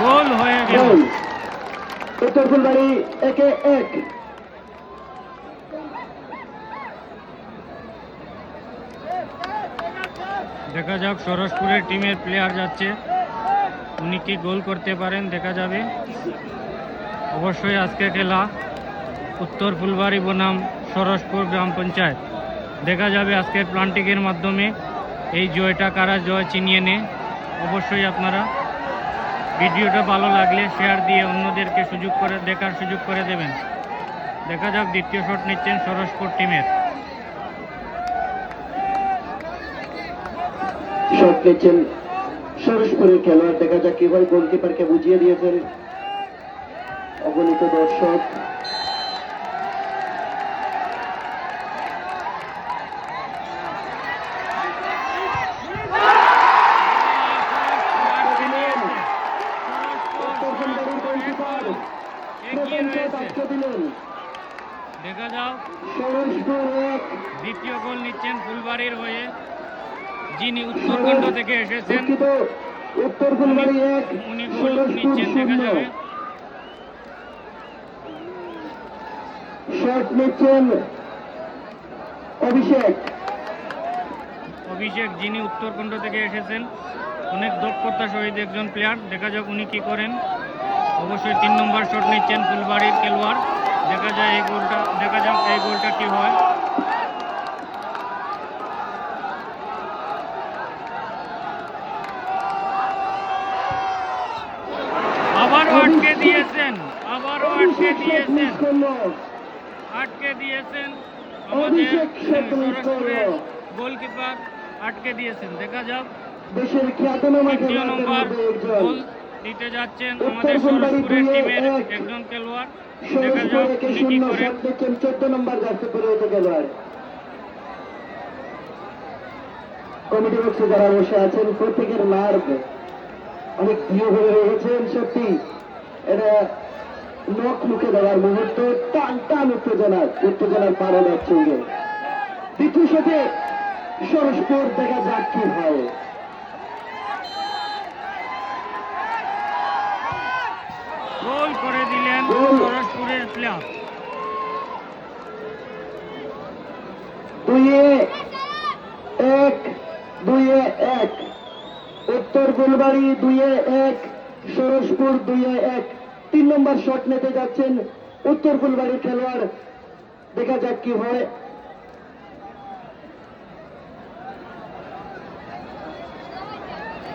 গোল হয়ে গেল। উত্তর ফুলবাড়ি একে এক। দেখা যাক সরসপুরের টিমের প্লেয়ার যাচ্ছে। উনি কি গোল করতে পারেন দেখা যাবে। অবশ্যই আজকে খেলা। উত্তর ফুলবাড়ি বনাম সরসপুর গ্রাম পঞ্চায়েত। দেখা যাবে আজকের প্লান্টিকের মাধ্যমে। এই জয়টা কারা জয় চিনিয়ে নে অবশ্যই আপনারা ভিডিওটা ভালো লাগলে শেয়ার দিয়ে অন্যদেরকে সুযোগ করে, দেখার সুযোগ করে দেবেন। দেখা যাক দ্বিতীয় শট নিচ্ছেন সরসপুর টিমের শট নিচ্ছেন সরসপুরের খেলোয়াড়। দেখা যাক কীভাবে গোলকিপারকে বুঝিয়ে দিয়েছেন অগণিত দর্শক উত্তর ফুলবাড়ির গোলকিপার এগিয়ে প্রথম শট রয়েছে আটকে দিলেন। দেখা যাও দ্বিতীয় গোল নিচ্ছেন ফুলবাড়ির হয়ে। যিনি উত্তরখণ্ড থেকে এসেছেন উত্তর ফুলবাড়ি এক উনি গোল নিচ্ছেন দেখা যাবে। শট নিচ্ছেন অভিষেক। অভিষেক যিনি উত্তরখণ্ড থেকে এসেছেন অনেক দক্ষতা সহিত একজন প্লেয়ার দেখা যাক উনি কি করেন। অবশ্যই তিন নম্বর শট নিচ্ছেন ফুলবাড়ির খেলোয়াড়। দেখা যায় এই গোলটা দেখা যাক এই গোলটা কি হয়। আবারও আটকে দিয়েছেন আবারও আটকে দিয়েছেন। আটকে দিয়েছেন আমাদের গোলকিপার আটকে দিয়েছেন। দেখা যাক। দেশের খ্যাতনামা তৃতীয় দিতে যাচ্ছেন আমাদের সরসপুরের টিমের একজন খেলোয়াড় দেখা যাক উনি কি করেন চোদ্দ নম্বর জার্সি পরে হতে খেলোয়াড় কমিটি বক্সে যারা বসে আছেন প্রত্যেকের নার্ভ অনেক প্রিয় হয়ে রয়েছেন সত্যি এটা নখ মুখে দেওয়ার মুহূর্ত টান টান উত্তেজনা উত্তেজনার পারদের সঙ্গে দ্বিতীয় শটে সরসপুর দেখা যাক কি হয় গোল করে দিলেন গোল। সরসপুরের প্লেয়ার দুইয়ে এক দুইয়ে এক, উত্তর ফুলবাড়ি দুইয়ে এক সরসপুর দুইয়ে এক। তিন নম্বর শট নিতে যাচ্ছেন উত্তর ফুলবাড়ির খেলোয়াড়। দেখা যাক কি হয়।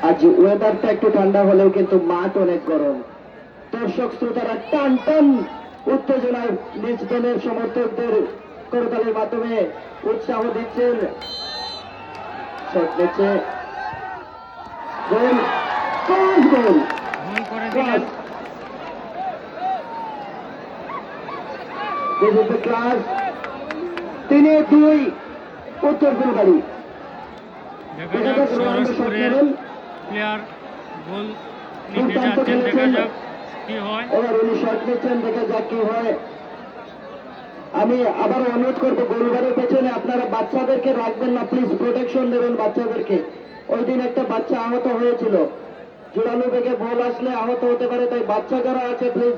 আজ ওয়েদারটা একটু ঠান্ডা হলেও কিন্তু মাঠ অনেক গরম। দর্শক, শ্রোতারা টান টান উত্তেজনায় নিজ দলের সমর্থকদের করতালের মাধ্যমে উৎসাহ দিচ্ছেন। শট নিচ্ছে। গোল গোল গোল। গোল। This is the class. তিনে দুই উত্তর ফুলবাড়ি। প্লেয়ার গোল নিতে যাচ্ছেন দেখা যাক কি হয়। এবার উনি শট নিচ্ছেন দেখা যাক কি হয়। আমি আবার অনুরোধ করব গোলবারের পেছনে আপনারা বাচ্চাদেরকে রাখবেন না প্লিজ প্রোটেকশন দেবেন বাচ্চাদেরকে। ওই দিন একটা বাচ্চা আহত হয়েছিল। জোরালো বেগে বল আসলে আহত হতে পারে তাই বাচ্চা যারা আছে প্লিজ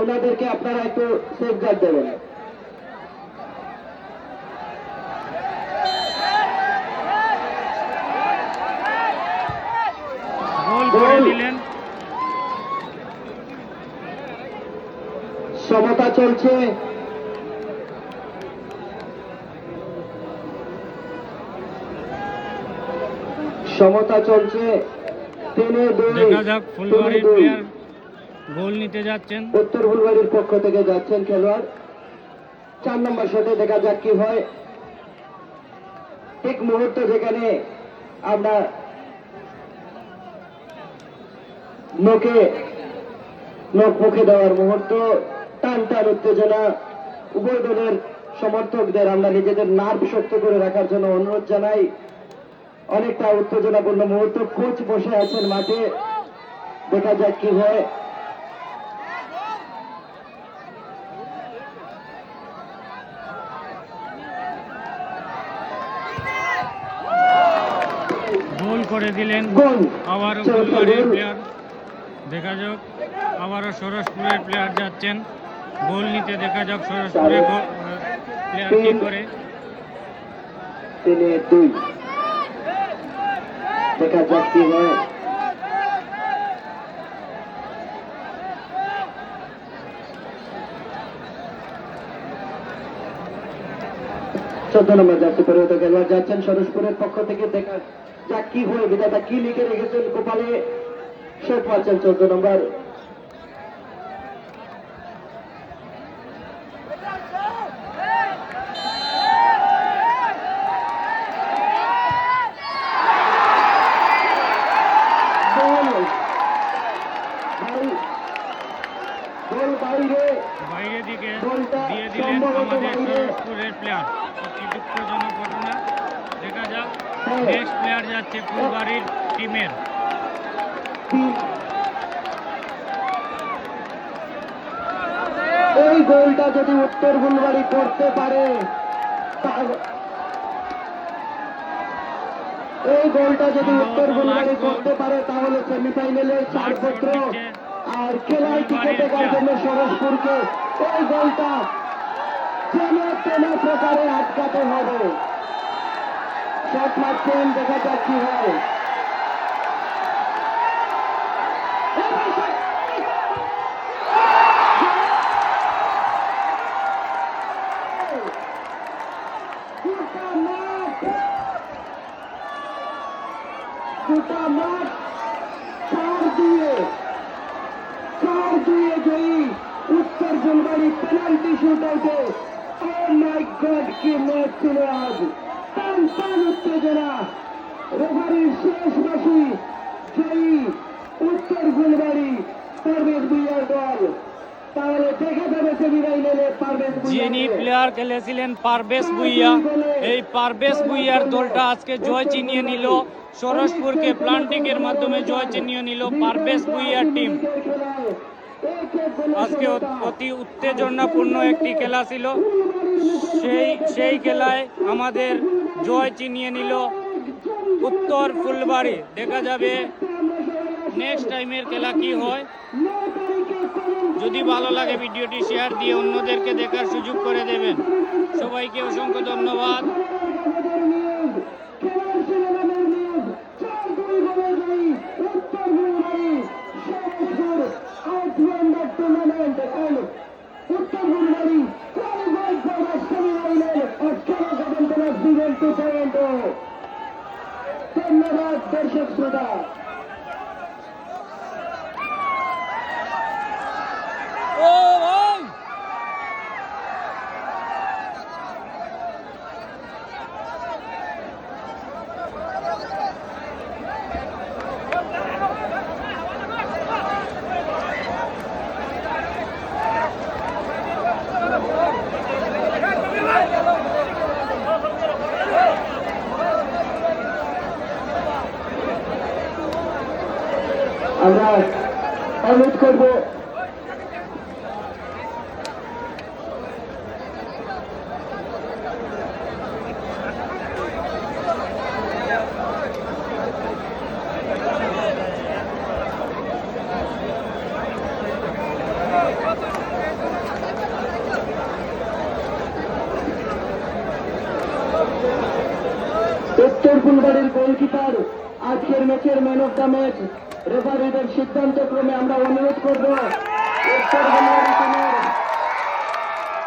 ওনাদেরকে আপনারা একটু সেফ গার্ড দেবেন। সমতা চলছে। সমতা চলছে। তিনে দুই ফুলবাড়ির। প্লেয়ার গোল নিতে যাচ্ছেন। উত্তর ফুলবাড়ির পক্ষ থেকে যাচ্ছেন খেলোয়াড়। চার নম্বর শটে দেখা যাক কি হয়। ঠিক মুহূর্ত যেখানে আমরা নোকে নখ মুখে দেওয়ার মুহূর্ত টান টান উত্তেজনা উভয় দলের সমর্থকদের আমরা নিজেদের নার্ভ শক্ত করে রাখার জন্য অনুরোধ জানাই। অনেকটা উত্তেজনাপূর্ণ মুহূর্ত। কোচ বসে আছেন মাঠে। দেখা যাক কি হয়। গোল করে দিলেন আবারও প্লেয়ার। দেখা যাক আবারও সরসপুরের প্লেয়ার যাচ্ছেন। গোল নিতে দেখা যাক সরসপুরের প্লেয়ার কি করে। তিনে দুই। দেখা যাক কি চোদ্দ নম্বর যাচ্ছে পরিবর্তন খেলোয়াড় যাচ্ছেন সরসপুরের পক্ষ থেকে। দেখা যাক কি হয়ে। বিধাতা কি লিখে রেখেছেন গোপালে? শেখ পাচ্ছেন চোদ্দ নম্বর গোল ভাই, গোল বাইরে বাইরে দিকে গোলটা দিয়ে দিলেন সম্ভবত আমাদের বাইরে। সরসপুরের প্লেয়ার অতি দুঃখজনক ঘটনা দেখা যাক হ্যাঁ। নেক্সট প্লেয়ার যাচ্ছে ফুলবাড়ির টিমের তিন। এই গোলটা যদি উত্তর করতে পারে এই গোলটা যদি উত্তর করতে পারে, তাহলে সেমিফাইনালে আর খেলায় টিকে থাকার জন্য সরসপুরকে এই গোলটা প্রকারে আটকাতে হবে। শট মারছেন, দেখা যাক কি হয়। গোটা মাঠ গোটা মাঠ চার দিয়ে চার দিয়ে জয়ী উত্তর ফুলবাড়ি পেনাল্টি শুট আউটে ও মাই গড কি ম্যাচ ছিল আজ টান টান উত্তেজনা রেফারির শেষ বাসি জয়ী উত্তর ফুলবাড়ি পারভেজ ভুইয়ার দল যিনি। প্লেয়ার খেলেছিলেন পারভেজ ভুইয়া এই পারভেজ ভুইয়ার দলটা আজকে জয় চিনিয়ে নিল। সরসপুরকে প্লান্টিকের মাধ্যমে জয় চিনিয়ে নিল পারভেজ ভুইয়ার টিম আজকে অতি উত্তেজনাপূর্ণ একটি খেলা ছিল। সেই সেই খেলায় আমাদের জয় চিনিয়ে নিল উত্তর ফুলবাড়ি। দেখা যাবে নেক্সট টাইমের খেলা কি হয়? যদি ভালো লাগে ভিডিওটি শেয়ার দিয়ে অন্যদেরকে দেখার সুযোগ করে দেবেন। সবাইকে অসংখ্য ধন্যবাদ। ধন্যবাদ, দর্শক শ্রোতা ও ওই আমরা অনুরোধ করব উত্তর ফুলবাড়ির আজকের ম্যাচের ম্যান অফ দ্য ম্যাচ রেফারিদের সিদ্ধান্ত ক্রমে আমরা অনুরোধ করব,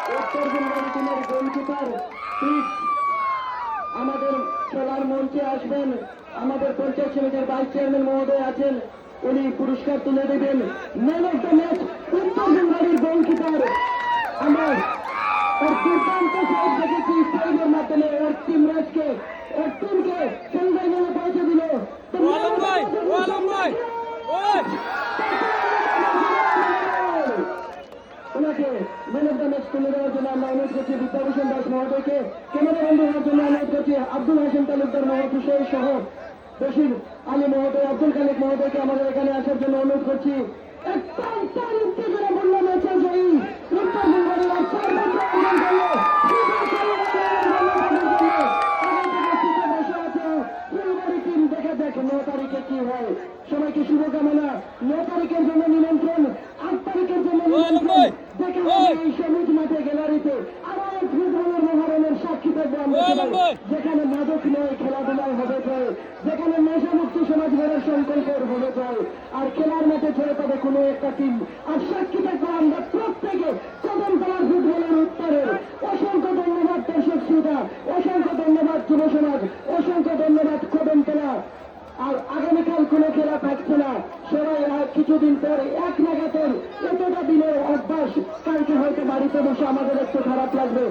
উত্তর টিমের গোলকিপার আমাদের খেলার মঞ্চে আসবেন। আমাদের পঞ্চায়েত সমিতির ভাইস চেয়ারম্যান মহোদয় আছেন, উনি পুরস্কার তুলে দেবেন। ম্যান অফ দ্য ম্যাচ উত্তর ফুলবাড়ির গোলকিপার। আমরা দুর্দান্ত সাইড দেখেছি সাইডের মাধ্যমে ওর টিম রাজকে ওর টিমকে সেমিফাইনালে পৌঁছে দিল তো ও আলম ভাই ও আলম ভাই ওই ওনাকে ম্যান অফ দ্য ম্যাচ তুলে দেওয়ার জন্য আমরা অনুরোধ করছি বিদ্যাভূষণ দাস মহোদয়কে ক্যামেরা বন্ধ হওয়ার জন্য অনুরোধ করছি আব্দুল হাসিম তালুকদার মহাপুষয় সহ বশির আলী মহোদয় আব্দুল খালিক মহোদয়কে আমাদের এখানে আসার জন্য অনুরোধ করছি হয় সবাইকে শুভকামনা না তারিখের জন্য নিমন্ত্রণ আট তারিখের জন্য নিমন্ত্রণ যেখানে মাদক নয় খেলাধুলায় হবে জয় যেখানে নেশামুক্তি সমাজ গড়ার সংকল্পের হবে জয় আর খেলার মাঠে ছেড়ে পাবে কোনো একটা টিম আর সাক্ষী থাকব আমরা প্রত্যেকে কদম তলার ফুটবলের উত্তরে অসংখ্য ধন্যবাদ দর্শক শ্রোতা অসংখ্য ধন্যবাদ যুব সমাজ অসংখ্য ধন্যবাদ কদম তলা আর আগামীকাল কোনো খেলা থাকছে না। সবাই কিছুদিন পর এক নাগাতের বাড়িতে বসে আমাদের একটু খারাপ লাগবে।